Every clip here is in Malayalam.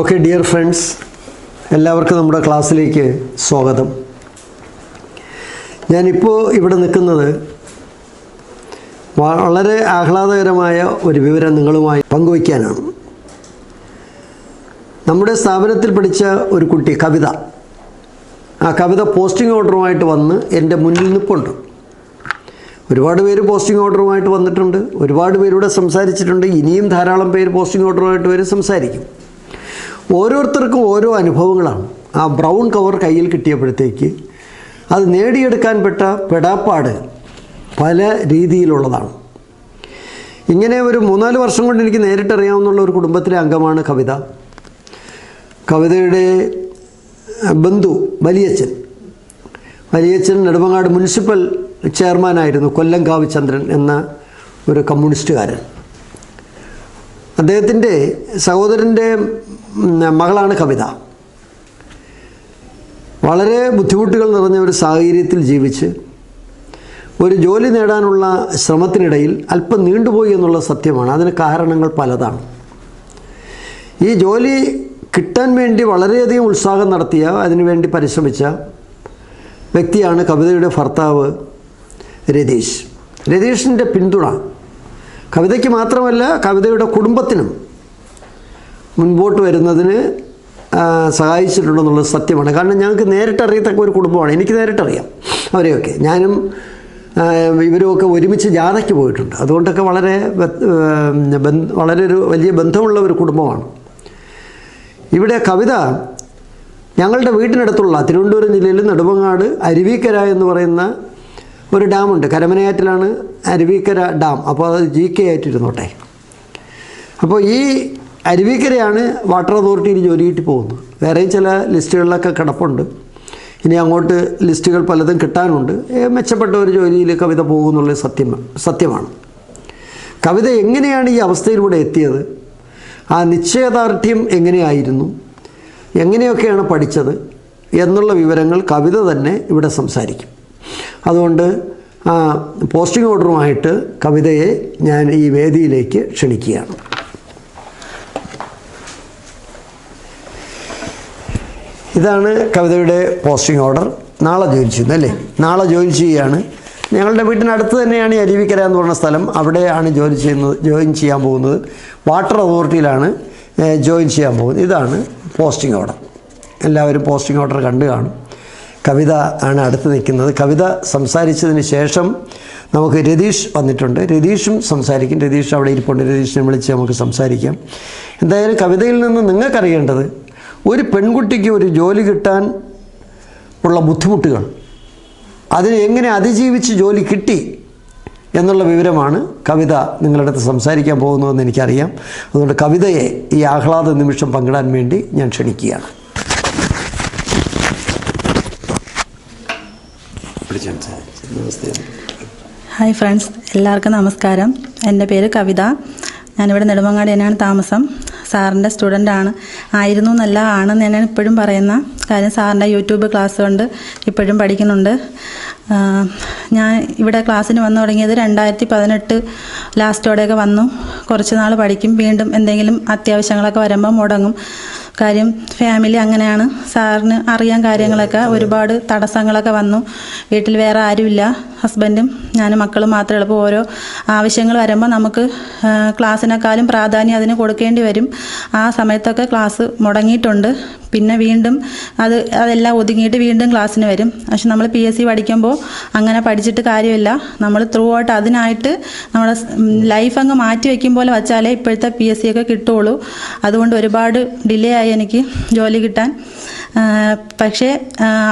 ഓക്കെ ഡിയർ ഫ്രണ്ട്സ് എല്ലാവർക്കും നമ്മുടെ ക്ലാസ്സിലേക്ക് സ്വാഗതം. ഞാനിപ്പോൾ ഇവിടെ നിൽക്കുന്നത് വളരെ ആഹ്ലാദകരമായ ഒരു വിവരം നിങ്ങളുമായി പങ്കുവയ്ക്കാനാണ്. നമ്മുടെ സ്ഥാപനത്തിൽ പഠിച്ച ഒരു കുട്ടി കവിത. ആ കവിത പോസ്റ്റിംഗ് ഓർഡറുമായിട്ട് വന്ന് എന്റെ മുന്നിൽ നിൽപ്പുണ്ട്. ഒരുപാട് പേര് പോസ്റ്റിംഗ് ഓർഡറുമായിട്ട് വന്നിട്ടുണ്ട്. ഒരുപാട് പേരൂടെ സംസാരിച്ചിട്ടുണ്ട്. ഇനിയും ധാരാളം പേര് പോസ്റ്റിംഗ് ഓർഡറുമായിട്ട് വരും സംസാരിക്കും. ഓരോരുത്തർക്കും ഓരോ അനുഭവങ്ങളാണ്. ആ ബ്രൗൺ കവർ കയ്യിൽ കിട്ടിയപ്പോഴത്തേക്ക് അത് നേടിയെടുക്കാൻ പെട്ട പെടാപ്പാട് പല രീതിയിലുള്ളതാണ്. ഇങ്ങനെ ഒരു മൂന്നാൽ വർഷം കൊണ്ട് എനിക്ക് നേരിട്ടറിയാവുന്നുള്ള ഒരു കുടുംബത്തിലെ അംഗമാണ് കവിത. കവിതയുടെ ബന്ധു വലിയച്ഛൻ. വലിയച്ഛൻ നെടുമങ്ങാട് മുനിസിപ്പൽ ചെയർമാനായിരുന്നു കൊല്ലംകാവ് ചന്ദ്രൻ എന്ന ഒരു കമ്മ്യൂണിസ്റ്റുകാരൻ. അദ്ദേഹത്തിന്റെ സഹോദരന്റെ മകളാണ് കവിത. വളരെ ബുദ്ധിമുട്ടുകൾ നിറഞ്ഞ ഒരു സാഹചര്യത്തിൽ ജീവിച്ച് ഒരു ജോലി നേടാനുള്ള ശ്രമത്തിനിടയിൽ അല്പം നീണ്ടുപോയി എന്നുള്ള സത്യമാണ്. അതിന് കാരണങ്ങൾ പലതാണ്. ഈ ജോലി കിട്ടാൻ വേണ്ടി വളരെയധികം ഉത്സാഹം നടത്തിയ അതിനുവേണ്ടി പരിശ്രമിച്ച വ്യക്തിയാണ് കവിതയുടെ ഭർത്താവ് രതീഷ്. രതീഷിന്റെ പിന്തുണ കവിതയ്ക്ക് മാത്രമല്ല കവിതയുടെ കുടുംബത്തിനും മുൻപോട്ട് വരുന്നതിന് സഹായിച്ചിട്ടുണ്ടെന്നുള്ളത് സത്യമാണ്. കാരണം ഞങ്ങൾക്ക് നേരിട്ടറിയത്തക്ക ഒരു കുടുംബമാണ്. എനിക്ക് നേരിട്ടറിയാം. അവരെയൊക്കെ. ഞാനും ഇവരുമൊക്കെ ഒരുമിച്ച് ജാഥയ്ക്ക് പോയിട്ടുണ്ട്. അതുകൊണ്ടൊക്കെ വളരെ വളരെ ഒരു വലിയ ബന്ധമുള്ള ഒരു കുടുംബമാണ്. ഇവിടെ കവിത ഞങ്ങളുടെ വീട്ടിനടുത്തുള്ള തിരുവനന്തപുരം ജില്ലയിൽ നെടുമങ്ങാട് അരുവിക്കര എന്ന് പറയുന്ന ഒരു ഡാമുണ്ട്. കരമനയാറ്റിലാണ് അരുവിക്കര ഡാം. അപ്പോൾ അത് ജി കെ ആയിട്ടിരുന്നോട്ടെ. അപ്പോൾ ഈ അരുവിക്കരയാണ് വാട്ടർ അതോറിറ്റിയിൽ ജോലി കിട്ടി പോകുന്നത്. വേറെയും ചില ലിസ്റ്റുകളിലൊക്കെ കിടപ്പുണ്ട്. ഇനി അങ്ങോട്ട് ലിസ്റ്റുകൾ പലതും കിട്ടാനുണ്ട്. മെച്ചപ്പെട്ട ഒരു ജോലിയിൽ കവിത പോകുന്നുള്ള സത്യം സത്യമാണ്. കവിത എങ്ങനെയാണ് ഈ അവസ്ഥയിലൂടെ എത്തിയത്? ആ നിശ്ചയദാർഢ്യം എങ്ങനെയായിരുന്നു? എങ്ങനെയൊക്കെയാണ് പഠിച്ചത്? എന്നുള്ള വിവരങ്ങൾ കവിത തന്നെ ഇവിടെ സംസാരിക്കും. അതുകൊണ്ട് പോസ്റ്റിംഗ് ഓർഡറുമായിട്ട് കവിതയെ ഞാൻ ഈ വേദിയിലേക്ക് ക്ഷണിക്കുകയാണ്. ഇതാണ് കവിതയുടെ പോസ്റ്റിംഗ് ഓർഡർ. നാളെ ജോയിൻ ചെയ്യുന്നത് അല്ലേ? നാളെ ജോയിൻ ചെയ്യുകയാണ്. ഞങ്ങളുടെ വീട്ടിനടുത്ത് തന്നെയാണ് അരുവിക്കര എന്ന് പറഞ്ഞ സ്ഥലം. അവിടെയാണ് ജോലി ചെയ്യുന്നത് ജോയിൻ ചെയ്യാൻ പോകുന്നത്. വാട്ടർ അതോറിറ്റിയിലാണ് ജോയിൻ ചെയ്യാൻ പോകുന്നത്. ഇതാണ് പോസ്റ്റിംഗ് ഓർഡർ. എല്ലാവരും പോസ്റ്റിംഗ് ഓർഡർ കണ്ടു കാണും. കവിത ആണ് അടുത്ത് നിൽക്കുന്നത്. കവിത സംസാരിച്ചതിന് ശേഷം നമുക്ക് രതീഷ് വന്നിട്ടുണ്ട്. രതീഷും സംസാരിക്കും. രതീഷ് അവിടെ ഇരിപ്പുണ്ട്. രതീഷിനെ വിളിച്ച് നമുക്ക് സംസാരിക്കാം. എന്തായാലും കവിതയിൽ നിന്ന് നിങ്ങൾക്കറിയേണ്ടത് ഒരു പെൺകുട്ടിക്ക് ഒരു ജോലി കിട്ടാൻ ഉള്ള ബുദ്ധിമുട്ടുകൾ അതിനെ എങ്ങനെ അതിജീവിച്ച് ജോലി കിട്ടി എന്നുള്ള വിവരമാണ് കവിത നിങ്ങളുടെ അടുത്ത് സംസാരിക്കാൻ പോകുന്നതെന്ന് എനിക്കറിയാം. അതുകൊണ്ട് കവിതയെ ഈ ആഹ്ലാദ നിമിഷം പങ്കിടാൻ വേണ്ടി ഞാൻ ക്ഷണിക്കുകയാണ്. ഹായ് ഫ്രണ്ട്സ് എല്ലാവർക്കും നമസ്കാരം. എന്റെ പേര് കവിത. ഞാനിവിടെ നെടുമങ്ങാട് തന്നെയാണ് താമസം. സാറിന്റെ സ്റ്റുഡന്റ് ആണ് ആയിരുന്നു എന്നല്ല ആണെന്ന് തന്നെയാണ് ഇപ്പോഴും പറയുന്ന കാര്യം സാറിന്റെ യൂട്യൂബ് ക്ലാസ് കൊണ്ട് ഇപ്പോഴും പഠിക്കുന്നുണ്ട്. ഞാൻ ഇവിടെ ക്ലാസ്സിന് വന്നു തുടങ്ങിയത് രണ്ടായിരത്തി പതിനെട്ട് ലാസ്റ്റോടെയൊക്കെ വന്നു. കുറച്ച് നാൾ പഠിക്കും വീണ്ടും എന്തെങ്കിലും അത്യാവശ്യങ്ങളൊക്കെ വരുമ്പോൾ മുടങ്ങും. കാര്യം ഫാമിലി അങ്ങനെയാണ്. സാറിന് അറിയാൻ കാര്യങ്ങളൊക്കെ ഒരുപാട് തടസ്സങ്ങളൊക്കെ വന്നു. വീട്ടിൽ വേറെ ആരുമില്ല. ഹസ്ബൻഡും ഞാനും മക്കളും മാത്രമേ ഉള്ളൂ. അപ്പോൾ ഓരോ ആവശ്യങ്ങൾ വരുമ്പോൾ നമുക്ക് ക്ലാസ്സിനേക്കാളും പ്രാധാന്യം അതിന് കൊടുക്കേണ്ടി വരും. ആ സമയത്തൊക്കെ ക്ലാസ് മുടങ്ങിയിട്ടുണ്ട്. പിന്നെ വീണ്ടും അത് അതെല്ലാം ഒതുങ്ങിയിട്ട് വീണ്ടും ക്ലാസ്സിന് വരും. പക്ഷെ നമ്മൾ പി എസ് സി പഠിക്കുമ്പോൾ അങ്ങനെ പഠിച്ചിട്ട് കാര്യമില്ല. നമ്മൾ ത്രൂ ഔട്ട് അതിനായിട്ട് നമ്മുടെ ലൈഫ് അങ്ങ് മാറ്റി വയ്ക്കും പോലെ വച്ചാലേ ഇപ്പോഴത്തെ പി എസ് സി ഒക്കെ കിട്ടുള്ളൂ അതുകൊണ്ട് ഒരുപാട് ഡിലേ ആയി എനിക്ക് ജോലി കിട്ടാൻ. പക്ഷേ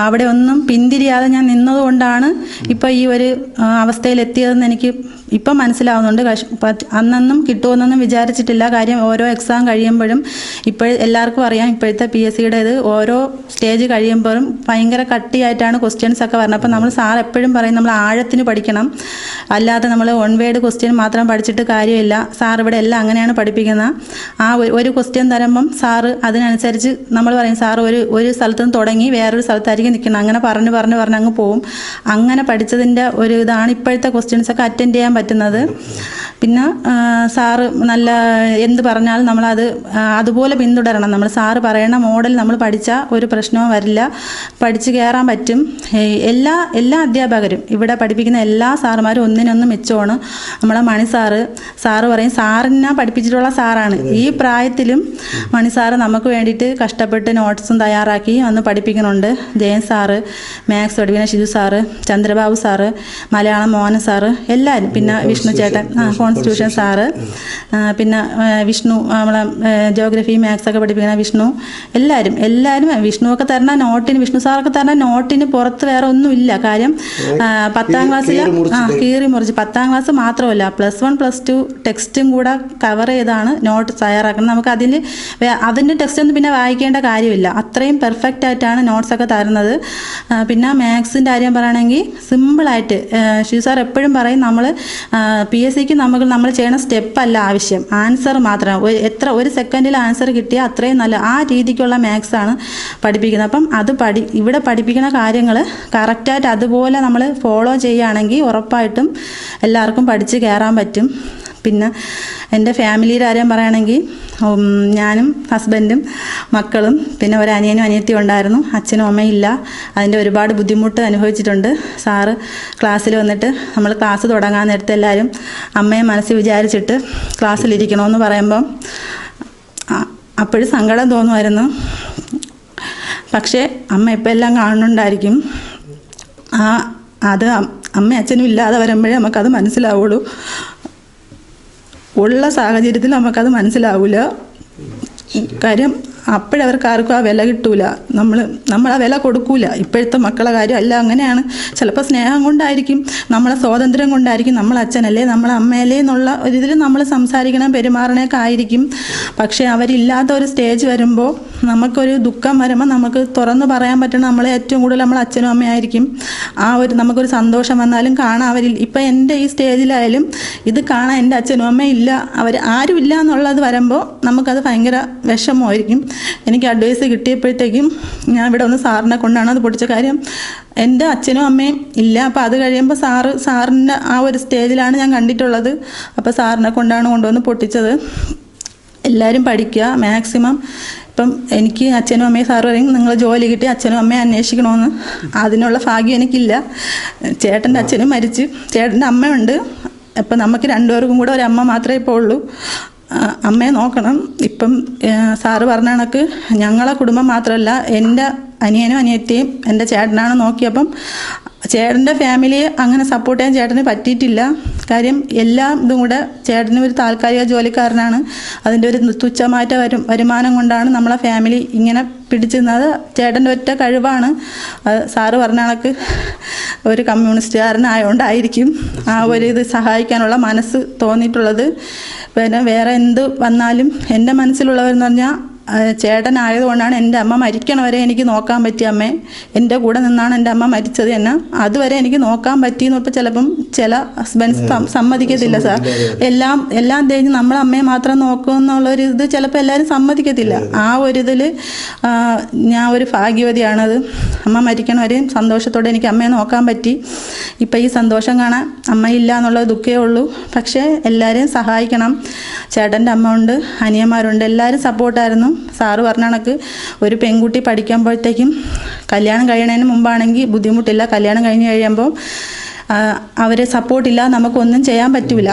അവിടെ ഒന്നും പിന്തിരിയാതെ ഞാൻ നിന്നതുകൊണ്ടാണ് ഇപ്പോൾ ഈ ഒരു അവസ്ഥയിലെത്തിയതെന്ന് എനിക്ക് ഇപ്പം മനസ്സിലാവുന്നുണ്ട്. അന്നൊന്നും കിട്ടുമെന്നൊന്നും വിചാരിച്ചിട്ടില്ല. കാര്യം ഓരോ എക്സാം കഴിയുമ്പോഴും ഇപ്പോൾ എല്ലാവർക്കും അറിയാം ഇപ്പോഴത്തെ പി എസ് സിയുടെ ഇത് ഓരോ സ്റ്റേജ് കഴിയുമ്പോഴും ഭയങ്കര കട്ടിയായിട്ടാണ് ക്വസ്റ്റ്യൻസ് ഒക്കെ വരുന്നത് അപ്പോൾ നമ്മൾ സാർ എപ്പോഴും പറയും നമ്മൾ ആഴത്തിന് പഠിക്കണം. അല്ലാതെ നമ്മൾ വൺ വേഡ് ക്വസ്റ്റ്യൻ മാത്രം പഠിച്ചിട്ട് കാര്യമില്ല. സാർ ഇവിടെ എല്ലാം അങ്ങനെയാണ് പഠിപ്പിക്കുന്നത് ആ ഒരു- ക്വസ്റ്റ്യൻ തരുമ്പം സാറ് അതിനനുസരിച്ച് നമ്മൾ പറയും സാർ ഒരു ഒരു സ്ഥലത്ത് നിന്ന് തുടങ്ങി വേറൊരു സ്ഥലത്തായിരിക്കും നിൽക്കണം. അങ്ങനെ പറഞ്ഞ് പറഞ്ഞ് പറഞ്ഞ് അങ്ങ് പോവും. അങ്ങനെ പഠിച്ചതിന്റെ ഒരു ഇതാണ് ഇപ്പോഴത്തെ ക്വസ്റ്റ്യൻസ് ഒക്കെ അറ്റൻഡ് ചെയ്യാൻ പറ്റുന്നത്. പിന്നെ സാറ് നല്ല എന്ത് പറഞ്ഞാലും നമ്മളത് അതുപോലെ പിന്തുടരണം. നമ്മൾ സാറ് പറയുന്ന മോഡൽ നമ്മൾ പഠിച്ചാൽ ഒരു പ്രശ്നവും വരില്ല. പഠിച്ച് കയറാൻ പറ്റും. എല്ലാ എല്ലാ അധ്യാപകരും ഇവിടെ പഠിപ്പിക്കുന്ന എല്ലാ സാറുമാരും ഒന്നിനൊന്ന് മെച്ചമാണ്. നമ്മളെ മണി സാറ് സാറ് പറയും സാറിനെ പഠിപ്പിച്ചിട്ടുള്ള സാറാണ്. ഈ പ്രായത്തിലും മണി സാറ് നമുക്ക് വേണ്ടിയിട്ട് കഷ്ടപ്പെട്ട് നോട്ട്സും തയ്യാറാക്കി അന്ന് പഠിപ്പിക്കുന്നുണ്ട്. ജയൻ സാറ് മാത്സ് പഠിപ്പിക്കുന്ന Shiju sir Chandrababu sir Malayalam Mohana sir എല്ലാവരും പിന്നെ വിഷ്ണു ചേട്ടൻ കോൺസ്റ്റിറ്റ്യൂഷൻ സാറ്. പിന്നെ വിഷ്ണു നമ്മളെ ജോഗ്രഫി മാത്സ് ഒക്കെ പഠിപ്പിക്കുന്ന വിഷ്ണു എല്ലാവരും എല്ലാവരും വിഷ്ണു വിഷ്ണുവൊക്കെ തരണ നോട്ടിന് വിഷ്ണു സാറൊക്കെ തരണ നോട്ടിന് പുറത്ത് വേറെ ഒന്നുമില്ല. കാര്യം പത്താം ക്ലാസ്സിൽ ആ കീറി മുറിച്ച്. പത്താം ക്ലാസ് മാത്രമല്ല പ്ലസ് വൺ പ്ലസ് ടു ടെക്സ്റ്റും കൂടെ കവർ ചെയ്താണ് നോട്ട് തയ്യാറാക്കുന്നത് നമുക്ക് അതിൽ അതിന്റെ ടെക്സ്റ്റ് ഒന്നും പിന്നെ വായിക്കേണ്ട കാര്യമില്ല. അത്രയും പെർഫെക്റ്റ് ആയിട്ടാണ് നോട്ട്സ് ഒക്കെ തരുന്നത്. പിന്നെ മാത്സിന്റെ കാര്യം പറയുകയാണെങ്കിൽ സിമ്പിളായിട്ട് ഷീ സാർ എപ്പോഴും പറയും നമ്മൾ പി എസ് സിക്ക് നമുക്ക് നമ്മൾ ചെയ്യണ സ്റ്റെപ്പല്ല ആവശ്യം. ആൻസർ മാത്രം. എത്ര ഒരു സെക്കൻഡിൽ ആൻസർ കിട്ടിയാൽ അത്രയും നല്ല ആ രീതിക്കുള്ള മാത്സ് ആണ് പഠിപ്പിക്കുന്നത്. അപ്പം അത് പഠി ഇവിടെ പഠിപ്പിക്കുന്ന കാര്യങ്ങൾ കറക്റ്റായിട്ട് അതുപോലെ നമ്മൾ ഫോളോ ചെയ്യുകയാണെങ്കിൽ ഉറപ്പായിട്ടും എല്ലാവർക്കും പഠിച്ച് കയറാൻ പറ്റും. പിന്നെ എന്റെ ഫാമിലിയുടെ കാര്യം പറയുകയാണെങ്കിൽ ഞാനും ഹസ്ബൻഡും മക്കളും പിന്നെ ഒരു അനിയനും അനിയത്തിയും ഉണ്ടായിരുന്നു. അച്ഛനും അമ്മയില്ല അതിന്റെ ഒരുപാട് ബുദ്ധിമുട്ട് അനുഭവിച്ചിട്ടുണ്ട്. സാറ് ക്ലാസ്സിൽ വന്നിട്ട് നമ്മൾ ക്ലാസ് തുടങ്ങാൻ നേരത്തെ എല്ലാവരും അമ്മയെ മനസ്സിൽ വിചാരിച്ചിട്ട് ക്ലാസ്സിലിരിക്കണമെന്ന് പറയുമ്പം അപ്പോഴും സങ്കടം തോന്നുമായിരുന്നു. പക്ഷേ അമ്മ ഇപ്പം എല്ലാം കാണുന്നുണ്ടായിരിക്കും. ആ അത് അമ്മ അച്ഛനും ഇല്ലാതെ വരുമ്പോഴേ നമുക്കത് മനസ്സിലാവുള്ളൂ. ഉള്ള സാഹചര്യത്തിൽ നമുക്കത് മനസ്സിലാവില്ല കാര്യം അപ്പോഴവർക്ക് ആർക്കും ആ വില കിട്ടൂല. നമ്മൾ നമ്മൾ ആ വില കൊടുക്കൂല. ഇപ്പോഴത്തെ മക്കളെ കാര്യം അല്ല അങ്ങനെയാണ്. ചിലപ്പോൾ സ്നേഹം കൊണ്ടായിരിക്കും നമ്മളെ സ്വാതന്ത്ര്യം കൊണ്ടായിരിക്കും നമ്മൾ അച്ഛനല്ലേ നമ്മളെ അമ്മയല്ലേ എന്നുള്ള ഒരു ഇതിൽ നമ്മൾ സംസാരിക്കണം പെരുമാറണേക്കെ ആയിരിക്കും. പക്ഷേ അവരില്ലാത്ത ഒരു സ്റ്റേജ് വരുമ്പോൾ നമുക്കൊരു ദുഃഖം വരുമ്പോൾ നമുക്ക് തുറന്നു പറയാൻ പറ്റണം നമ്മളെ ഏറ്റവും കൂടുതൽ നമ്മളെ അച്ഛനും അമ്മയായിരിക്കും ആ ഒരു നമുക്കൊരു സന്തോഷം വന്നാലും കാണാൻ അവരിൽ ഇപ്പം എന്റെ ഈ സ്റ്റേജിലായാലും ഇത് കാണാൻ എന്റെ അച്ഛനും അമ്മയും ഇല്ല. അവർ ആരും ഇല്ല എന്നുള്ളത് വരുമ്പോൾ നമുക്കത് ഭയങ്കര വിഷമമായിരിക്കും. എനിക്ക് അഡ്വൈസ് കിട്ടിയപ്പോഴത്തേക്കും ഞാൻ ഇവിടെ ഒന്ന് സാറിനെ കൊണ്ടാണ് അത് പൊട്ടിച്ച കാര്യം. എന്റെ അച്ഛനും അമ്മയും ഇല്ല. അപ്പോൾ അത് കഴിയുമ്പോൾ സാറ് സാറിന്റെ ആ ഒരു സ്റ്റേജിലാണ് ഞാൻ കണ്ടിട്ടുള്ളത്. അപ്പോൾ സാറിനെ കൊണ്ടാണ് കൊണ്ടുവന്ന് പൊട്ടിച്ചത്. എല്ലാവരും പഠിക്കുക മാക്സിമം. ഇപ്പം എനിക്ക് അച്ഛനും അമ്മയും സാറ് പറയും നിങ്ങൾ ജോലി കിട്ടി അച്ഛനും അമ്മയും അന്വേഷിക്കണമെന്ന്. അതിനുള്ള ഭാഗ്യം എനിക്കില്ല. ചേട്ടന്റെ അച്ഛനും മരിച്ച്. ചേട്ടന്റെ അമ്മയുണ്ട്. അപ്പം നമുക്ക് രണ്ടുപേർക്കും കൂടെ ഒരു അമ്മ മാത്രമേ ഇപ്പോൾ ഉള്ളൂ. അമ്മയെ നോക്കണം. ഇപ്പം സാറ് പറഞ്ഞ കണക്ക് ഞങ്ങളെ കുടുംബം മാത്രമല്ല എന്റെ അനിയനും അനിയത്തിയും എന്റെ ചേട്ടനാണ് നോക്കിയപ്പം ചേട്ടന്റെ ഫാമിലിയെ അങ്ങനെ സപ്പോർട്ട് ചെയ്യാൻ ചേട്ടന് പറ്റിയിട്ടില്ല. കാര്യം എല്ലാം ഇതും കൂടെ ചേട്ടന് ഒരു താൽക്കാലിക ജോലിക്കാരനാണ്. അതിന്റെ ഒരു തുച്ഛമാറ്റ വരും വരുമാനം കൊണ്ടാണ് നമ്മളെ ഫാമിലി ഇങ്ങനെ പിടിച്ചിരുന്നത്. ചേട്ടന്റെ ഒറ്റ കഴിവാണ്. സാറ് പറഞ്ഞ കണക്ക് ഒരു കമ്മ്യൂണിസ്റ്റുകാരനായതുകൊണ്ടായിരിക്കും ആ ഒരു ഇത് സഹായിക്കാനുള്ള മനസ്സ് തോന്നിയിട്ടുള്ളത്. പിന്നെ വേറെ എന്ത് വന്നാലും എന്റെ മനസ്സിലുള്ളവരെന്ന് പറഞ്ഞാൽ ചേട്ടനായതുകൊണ്ടാണ് എന്റെ അമ്മ മരിക്കണ വരെ എനിക്ക് നോക്കാൻ പറ്റിയ അമ്മേ. എന്റെ കൂടെ നിന്നാണ് എന്റെ അമ്മ മരിച്ചത് എന്നെ. അതുവരെ എനിക്ക് നോക്കാൻ പറ്റിയെന്ന് ഇപ്പോൾ ചിലപ്പം ചില ഹസ്ബൻഡ്സ് സമ്മതിക്കത്തില്ല സാർ. എല്ലാം എല്ലാം തേഞ്ഞ് നമ്മളെ അമ്മയെ മാത്രം നോക്കും എന്നുള്ളൊരു ഇത് ചിലപ്പോൾ എല്ലാവരും സമ്മതിക്കത്തില്ല. ആ ഒരു ഇതിൽ ഞാൻ ഒരു ഭാഗ്യവതിയാണത്. അമ്മ മരിക്കണ മരിക്കണവരെയും സന്തോഷത്തോടെ എനിക്ക് അമ്മയെ നോക്കാൻ പറ്റി. ഇപ്പം ഈ സന്തോഷം കാണാൻ അമ്മയില്ല എന്നുള്ള ദുഃഖേ ഉള്ളൂ. പക്ഷേ എല്ലാവരെയും സഹായിക്കണം. ചേട്ടന്റെ അമ്മ ഉണ്ട് അനിയന്മാരുണ്ട് എല്ലാവരും സപ്പോർട്ടായിരുന്നു സാറ് പറഞ്ഞ കണക്ക് ഒരു പെൺകുട്ടി പഠിക്കുമ്പോഴത്തേക്കും കല്യാണം കഴിയണതിന് മുമ്പാണെങ്കിൽ ബുദ്ധിമുട്ടില്ല. കല്യാണം കഴിഞ്ഞ് കഴിയുമ്പോൾ അവരെ സപ്പോർട്ടില്ല നമുക്കൊന്നും ചെയ്യാൻ പറ്റില്ല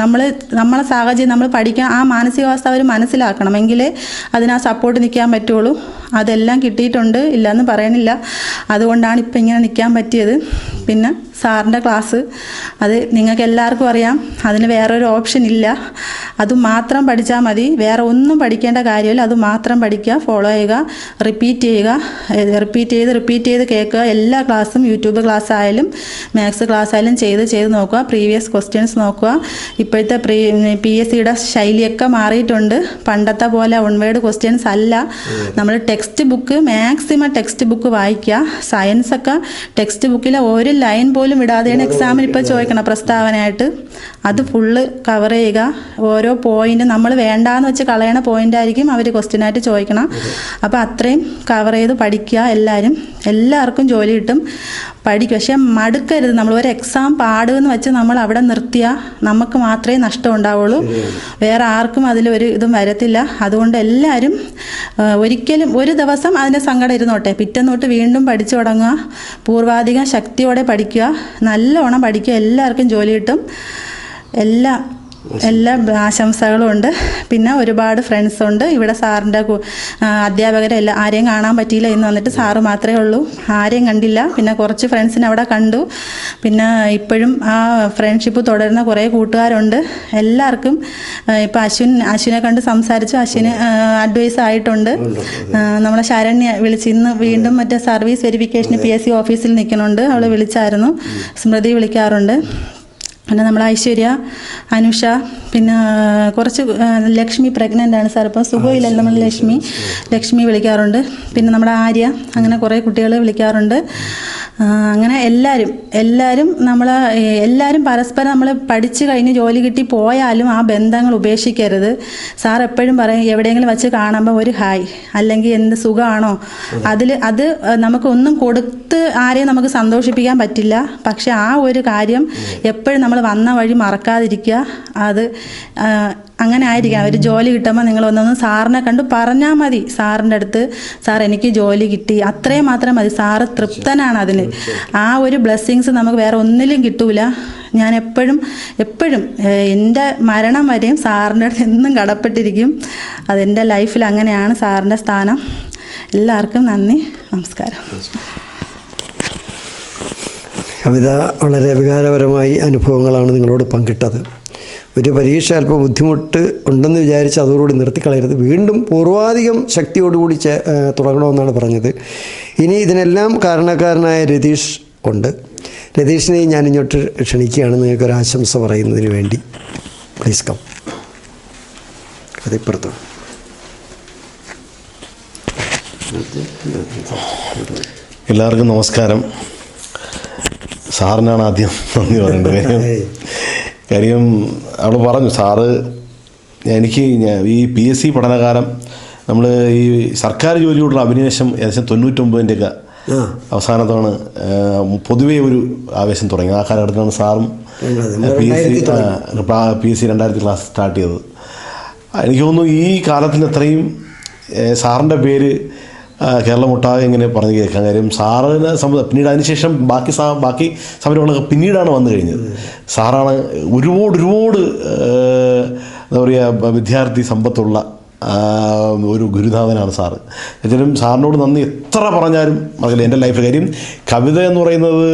നമ്മൾ നമ്മളെ സാഹചര്യം നമ്മൾ പഠിക്കാൻ ആ മാനസികാവസ്ഥ അവർ മനസ്സിലാക്കണം. എങ്കിലേ അതിന് ആ സപ്പോർട്ട് നിൽക്കാൻ പറ്റുള്ളൂ. അതെല്ലാം കിട്ടിയിട്ടുണ്ട്. ഇല്ലയെന്ന് പറയണില്ല. അതുകൊണ്ടാണ് ഇപ്പം ഇങ്ങനെ നിൽക്കാൻ പറ്റിയത്. പിന്നെ സാറിന്റെ ക്ലാസ് അത് നിങ്ങൾക്ക് എല്ലാവർക്കും അറിയാം. അതിന് ഒരു ഓപ്ഷൻ ഇല്ല. അത് മാത്രം പഠിച്ചാൽ മതി. വേറെ ഒന്നും പഠിക്കേണ്ട കാര്യമില്ല. അത് മാത്രം പഠിക്കുക ഫോളോ ചെയ്യുക റിപ്പീറ്റ് ചെയ്യുക റിപ്പീറ്റ് ചെയ്ത് റിപ്പീറ്റ് ചെയ്ത് കേൾക്കുക. എല്ലാ ക്ലാസ്സും യൂട്യൂബ് ക്ലാസ് ആയാലും മാത്സ് ക്ലാസ് ആയാലും ചെയ്ത് ചെയ്ത് നോക്കുക. പ്രീവിയസ് ക്വസ്റ്റ്യൻസ് നോക്കുക. ഇപ്പോഴത്തെ പ്രീ പി എസ് സിയുടെ ശൈലിയൊക്കെ മാറിയിട്ടുണ്ട്. പണ്ടത്തെ പോലെ ഒൺവേഡ് ക്വസ്റ്റ്യൻസ് അല്ല. നമ്മൾ text book maximum text book വായിക്കുക. സയൻസ് ഒക്കെ ടെക്സ്റ്റ് ബുക്കിലെ ഒരു ലൈൻ പോലും വിടാതെയാണ് എക്സാമിന് ഇപ്പോൾ ചോദിക്കണം പ്രസ്താവനയായിട്ട്. അത് ഫുള്ള് കവർ ചെയ്യുക. ഓരോ പോയിന്റ് നമ്മൾ വേണ്ടാന്ന് വെച്ച് കളയണ പോയിന്റ് ആയിരിക്കും അവർ ക്വസ്റ്റ്യനായിട്ട് ചോദിക്കണം. അപ്പോൾ അത്രയും കവർ ചെയ്ത് പഠിക്കുക എല്ലാവരും എല്ലാവർക്കും ജോലി കിട്ടും. പഠിക്കും. പക്ഷെ മടുക്കരുത്. നമ്മൾ ഒരു എക്സാം പാടുമെന്ന് വെച്ച് നമ്മൾ അവിടെ നിർത്തിയാൽ നമുക്ക് മാത്രമേ നഷ്ടം ഉണ്ടാവുള്ളൂ. വേറെ ആർക്കും അതിലൊരു ഇതും വരത്തില്ല. അതുകൊണ്ട് എല്ലാവരും ഒരിക്കലും ഒരു ദിവസം അതിന്റെ സങ്കടം ഇരുന്നോട്ടെ. പിറ്റേന്ന് തൊട്ട് വീണ്ടും പഠിച്ചു തുടങ്ങുക. പൂർവാധികം ശക്തിയോടെ പഠിക്കുക. നല്ലോണം പഠിക്കുക. എല്ലാവർക്കും ജോലി കിട്ടും. എല്ലാ എല്ലാ ആശംസകളും ഉണ്ട്. പിന്നെ ഒരുപാട് ഫ്രണ്ട്സ് ഉണ്ട്. ഇവിടെ സാറിന്റെ അധ്യാപകരെ എല്ലാ ആരെയും കാണാൻ പറ്റിയില്ല എന്ന് വന്നിട്ട് സാറ് മാത്രമേ ഉള്ളൂ. ആരെയും കണ്ടില്ല. പിന്നെ കുറച്ച് ഫ്രണ്ട്സിനെ അവിടെ കണ്ടു. പിന്നെ ഇപ്പോഴും ആ ഫ്രണ്ട്ഷിപ്പ് തുടരുന്ന കുറേ കൂട്ടുകാരുണ്ട്. എല്ലാവർക്കും ഇപ്പം അശ്വിൻ അശ്വിനെ കണ്ട് സംസാരിച്ചു. അശ്വിന് അഡ്വൈസ് ആയിട്ടുണ്ട്. നമ്മളെ ശരണ്യ വിളിച്ച് ഇന്ന് വീണ്ടും മറ്റേ സർവീസ് വെരിഫിക്കേഷന് പി എസ് സി ഓഫീസിൽ നിൽക്കുന്നുണ്ട്. അവൾ വിളിച്ചായിരുന്നു. സ്മൃതി വിളിക്കാറുണ്ട്. പിന്നെ നമ്മൾ ഐശ്വര്യ അനുഷ പിന്നെ കുറച്ച് ലക്ഷ്മി പ്രഗ്നന്റ് ആണ് സാർ ഇപ്പോൾ സുഖമില്ലല്ലോ നമ്മൾ ലക്ഷ്മി ലക്ഷ്മി വിളിക്കാറുണ്ട്. പിന്നെ നമ്മുടെ ആര്യ അങ്ങനെ കുറേ കുട്ടികൾ വിളിക്കാറുണ്ട്. അങ്ങനെ എല്ലാവരും എല്ലാവരും നമ്മൾ എല്ലാവരും പരസ്പരം നമ്മൾ പഠിച്ചു കഴിഞ്ഞ് ജോലി കിട്ടി പോയാലും ആ ബന്ധങ്ങൾ ഉപേക്ഷിക്കരുത്. സാർ എപ്പോഴും പറയും എവിടെയെങ്കിലും വെച്ച് കാണുമ്പോൾ ഒരു ഹായ്. അല്ലെങ്കിൽ എന്ത് സുഖമാണോ അതിൽ അത് നമുക്കൊന്നും കൊടുത്ത് ആരെയും നമുക്ക് സന്തോഷിപ്പിക്കാൻ പറ്റില്ല. പക്ഷെ ആ ഒരു കാര്യം എപ്പോഴും നമ്മൾ വന്ന വഴി മറക്കാതിരിക്കുക. അത് അങ്ങനെ ആയിരിക്കണം ഒരു ജോലി കിട്ടുമ്പോൾ നിങ്ങൾ ഒന്നൊന്ന് സാറിനെ കണ്ട് പറഞ്ഞാൽ മതി. സാറിന്റെ അടുത്ത് സാർ എനിക്ക് ജോലി കിട്ടി. അത്രയും മാത്രം മതി. സാറ് തൃപ്തനാണ് അതിന് ആ ഒരു ബ്ലെസ്സിങ്സ് നമുക്ക് വേറെ ഒന്നിലും കിട്ടൂല. ഞാൻ എപ്പോഴും എപ്പോഴും എന്റെ മരണം വരെയും സാറിന്റെ അടുത്ത് എന്നും കടപ്പെട്ടിരിക്കും. അതെന്റെ ലൈഫിൽ അങ്ങനെയാണ് സാറിന്റെ സ്ഥാനം. എല്ലാവർക്കും നന്ദി. നമസ്കാരം. കവിത വളരെ വികാരപരമായി അനുഭവങ്ങളാണ് നിങ്ങളോട് പങ്കിട്ടത്. ഒരു പരീക്ഷ അല്പം ബുദ്ധിമുട്ട് ഉണ്ടെന്ന് വിചാരിച്ച് അതോടുകൂടി നിർത്തിക്കളയരുത്. വീണ്ടും പൂർവാധികം ശക്തിയോടുകൂടി ചെ തുടങ്ങണമെന്നാണ് പറഞ്ഞത്. ഇനി ഇതിനെല്ലാം കാരണക്കാരനായ രതീഷ് ഉണ്ട്. രതീഷിനെ ഞാൻ ഇങ്ങോട്ട് ക്ഷണിക്കുകയാണ്. നിങ്ങൾക്കൊരു ആശംസ പറയുന്നതിന് വേണ്ടി. പ്ലീസ് കം അതിപ്പുറത്തു. എല്ലാവർക്കും നമസ്കാരം. സാറിനാണ് ആദ്യം നന്ദി പറയേണ്ടത്. കാര്യം. അവൾ പറഞ്ഞു സാറ് എനിക്ക് ഈ പി എസ് സി പഠനകാലം നമ്മൾ ഈ സർക്കാർ ജോലിയോടുള്ള അഭിനിവേശം ഏകദേശം തൊണ്ണൂറ്റൊമ്പതിന്റെയൊക്കെ അവസാനത്താണ് പൊതുവെ ഒരു ആവേശം തുടങ്ങി. ആ കാലഘട്ടത്തിലാണ് സാറും P S C P S C രണ്ടായിരത്തി ക്ലാസ് സ്റ്റാർട്ട് ചെയ്തത്. എനിക്ക് തോന്നുന്നു ഈ കാലത്തിന് അത്രയും സാറിന്റെ പേര് കേരളമൊട്ടാകെ ഇങ്ങനെ പറഞ്ഞു കേൾക്കാൻ കാര്യം സാറിനെ സംബന്ധം പിന്നീട് അതിനുശേഷം ബാക്കി സാ ബാക്കി സമരങ്ങളൊക്കെ പിന്നീടാണ് വന്നു കഴിഞ്ഞത്. സാറാണ് ഒരുപാട് ഒരുപാട് എന്താ പറയുക വിദ്യാർത്ഥി സമ്പത്തുള്ള ഒരു ഗുരുനാഥനാണ് സാറ്. എങ്കിലും സാറിനോട് നന്ദി. എത്ര പറഞ്ഞാലും അതിൽ എന്റെ ലൈഫ് കാര്യം? കവിത എന്ന് പറയുന്നത്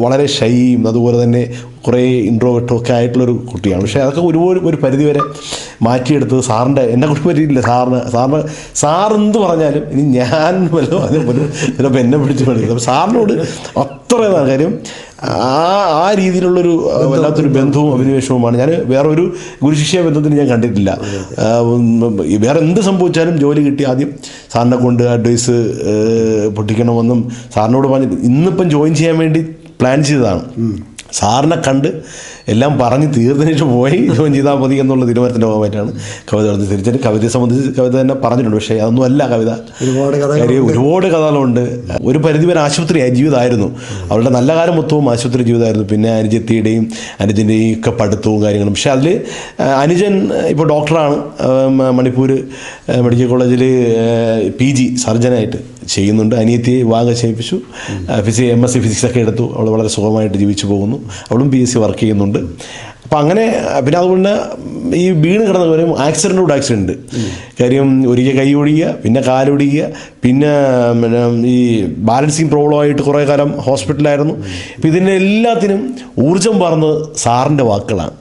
വളരെ ഷൈയും അതുപോലെ തന്നെ കുറേ ഇൻട്രോവേർട്ടൊക്കെ ആയിട്ടുള്ളൊരു കുട്ടിയാണ്. പക്ഷേ അതൊക്കെ ഒരുപോലെ ഒരു പരിധി വരെ മാറ്റിയെടുത്തത് സാറിന്റെ എന്നെ കുറിച്ച് പറ്റിയില്ല സാറിന്. സാറിന് സാറെന്ത് പറഞ്ഞാലും ഇനി ഞാൻ വല്ലതും അതേപോലെ പോലും ചിലപ്പോൾ എന്നെ പിടിച്ച് പഠിക്കും അപ്പോൾ സാറിനോട് അത്ര ഇതാണ് കാര്യം. ആ ആ രീതിയിലുള്ളൊരു വല്ലാത്തൊരു ബന്ധവും അഭിനിവേശവുമാണ്. ഞാൻ വേറെ ഒരു ഗുരുശിഷ്യ ബന്ധത്തിന് ഞാൻ കണ്ടിട്ടില്ല. വേറെ എന്ത് സംഭവിച്ചാലും ജോലി കിട്ടി ആദ്യം സാറിനെ കൊണ്ട് അഡ്വൈസ് പൊട്ടിക്കണമെന്നും സാറിനോട് പറഞ്ഞിട്ട് ഇന്നിപ്പം ജോയിൻ ചെയ്യാൻ വേണ്ടി പ്ലാൻ ചെയ്തതാണ്. സാറിനെ കണ്ട് എല്ലാം പറഞ്ഞ് തീർന്നിട്ട് പോയി ജോയിൻ ചെയ്താൽ മതി എന്നുള്ള തീരുമാനത്തിന്റെ ഭാഗമായിട്ടാണ് കവിത പറഞ്ഞത്. തിരിച്ചിട്ട് കവിതയെ സംബന്ധിച്ച് കവിത തന്നെ പറഞ്ഞിട്ടുണ്ട്. പക്ഷേ അതൊന്നും അല്ല കവിത. ഒരുപാട്. കാര്യം ഒരുപാട് കഥകളുണ്ട്. ഒരു പരിധിവരെ ആശുപത്രി ജീവിതമായിരുന്നു. അവരുടെ നല്ല കാലം മൊത്തവും ആശുപത്രി ജീവിതമായിരുന്നു. പിന്നെ അനുജത്തിയുടെയും അനുജന്റെയും ഒക്കെ പഠിത്തവും കാര്യങ്ങളും. പക്ഷേ അതിൽ അനുജൻ ഇപ്പോൾ ഡോക്ടറാണ്. മണിപ്പൂർ മെഡിക്കൽ കോളേജിൽ പി ജി സർജനായിട്ട്. ചെയ്യുന്നുണ്ട്. അനിയത്തിയെ വിവാഹം ചെയ്യിപ്പിച്ചു. Physics M S C physics ഒക്കെ എടുത്തു. അവൾ വളരെ സുഖമായിട്ട് ജീവിച്ചു പോകുന്നു. അവളും പി എസ് സി വർക്ക് ചെയ്യുന്നുണ്ട്. അപ്പം അങ്ങനെ പിന്നെ അതുകൊണ്ട് ഈ വീണ് കിടന്ന ആക്സിഡന്റ് ആക്സിഡന്റോട് ആക്സിഡന്റ് കാര്യം ഒരിക്കൽ കൈ ഒടിയുക പിന്നെ കാലൊടിയുക പിന്നെ പിന്നെ ഈ ബാലൻസിങ് പ്രോബ്ലമായിട്ട് കുറേ കാലം ഹോസ്പിറ്റലായിരുന്നു അപ്പം ഇതിന്റെ എല്ലാത്തിനും ഊർജം പറഞ്ഞത് സാറിന്റെ വാക്കുകളാണ്.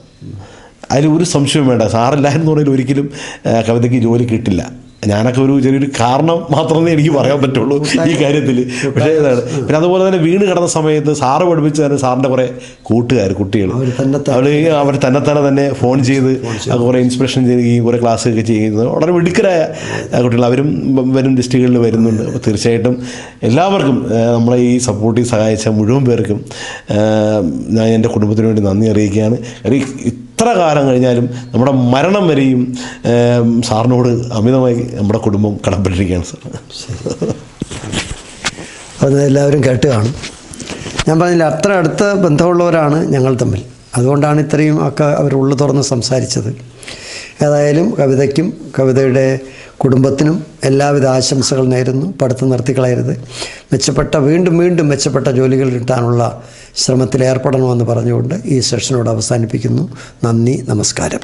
അതിൽ ഒരു സംശയവും വേണ്ട. സാറില്ലായിരുന്നു പറഞ്ഞാൽ ഒരിക്കലും കവിതയ്ക്ക് ജോലി കിട്ടില്ല. ഞാനൊക്കെ ഒരു ചെറിയൊരു കാരണം മാത്രമേ എനിക്ക് പറയാൻ പറ്റുള്ളൂ ഈ കാര്യത്തിൽ. പക്ഷേ ഇതാണ്. പിന്നെ അതുപോലെ തന്നെ വീണ് കിടന്ന സമയത്ത് സാറ് പഠിപ്പിച്ച തന്നെ സാറിന്റെ കുറേ കൂട്ടുകാർ കുട്ടികൾ. അവർ അവർ തന്നെ തന്നെ തന്നെ ഫോൺ ചെയ്ത് കുറേ ഇൻസ്പിറേഷൻ ചെയ്യുകയും കുറേ ക്ലാസ് ഒക്കെ ചെയ്യുന്നത് വളരെ മിടുക്കരായ കുട്ടികൾ. അവരും വരും ലിസ്റ്റുകളിൽ വരുന്നുണ്ട്. അപ്പോൾ തീർച്ചയായിട്ടും എല്ലാവർക്കും നമ്മളെ ഈ സപ്പോർട്ടിൽ സഹായിച്ച മുഴുവൻ പേർക്കും ഞാൻ എന്റെ കുടുംബത്തിന് വേണ്ടി നന്ദി അറിയിക്കുകയാണ്. കാര്യം എത്ര കാലം കഴിഞ്ഞാലും നമ്മുടെ മരണം വരെയും സാറിനോട് അമിതമായി നമ്മുടെ കുടുംബം കടപ്പെട്ടിരിക്കുകയാണ് സാർ. അത് എല്ലാവരും കേട്ട് കാണും. ഞാൻ പറഞ്ഞില്ല അത്ര അടുത്ത ബന്ധമുള്ളവരാണ് ഞങ്ങൾ തമ്മിൽ. അതുകൊണ്ടാണ് ഇത്രയും ഒക്കെ അവർ ഉള്ളു തുറന്ന് സംസാരിച്ചത്. ഏതായാലും കവിതയ്ക്കും കവിതയുടെ കുടുംബത്തിനും എല്ലാവിധ ആശംസകൾ നേരുന്നു. പഠിത്തം നിർത്തിക്കളയരുത്. മെച്ചപ്പെട്ട വീണ്ടും വീണ്ടും മെച്ചപ്പെട്ട ജോലികൾ കിട്ടാനുള്ള ശ്രമത്തിൽ ഏർപ്പെടണമെന്ന് പറഞ്ഞുകൊണ്ട് ഈ സെഷനോട് അവസാനിപ്പിക്കുന്നു. നന്ദി നമസ്കാരം.